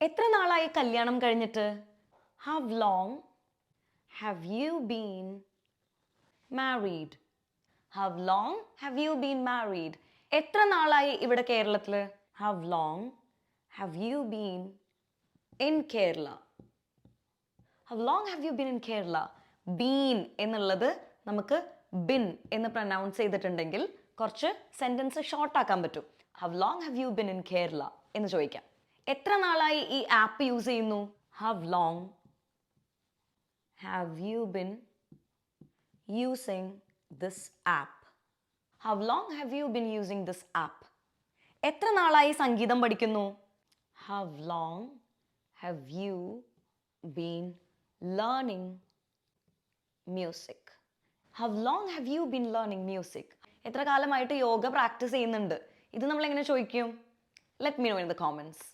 എത്ര നാളായി കല്യാണം കഴിഞ്ഞിട്ട്? How long have you been married how long have you been married എത്ര നാളായി ഇവിടെ കേരളത്തിൽ how long have you been in Kerala how long have you been in Kerala been എന്നുള്ളത് നമുക്ക് ബിൻ എന്ന് പ്രൊനൗൺസ് ചെയ്തിട്ടുണ്ടെങ്കിൽ കുറച്ച് സെന്റൻസ് ഷോർട്ട് ആക്കാൻ പറ്റും. How long have you been in Kerala എന്ന് ചോദിക്കാം. എത്ര നാളായി ഈ ആപ്പ് യൂസ് ചെയ്യുന്നു? How long have you been using this app how long have you been using this app എത്ര നാളായി സംഗീതം പഠിക്കുന്നു? How long have you been learning music how long have you been learning music എത്ര കാലമായിട്ട് yoga practice ചെയ്യുന്നുണ്ട്? ഇത് നമ്മൾ എങ്ങനെ ചോദിക്കും? Let me know in the comments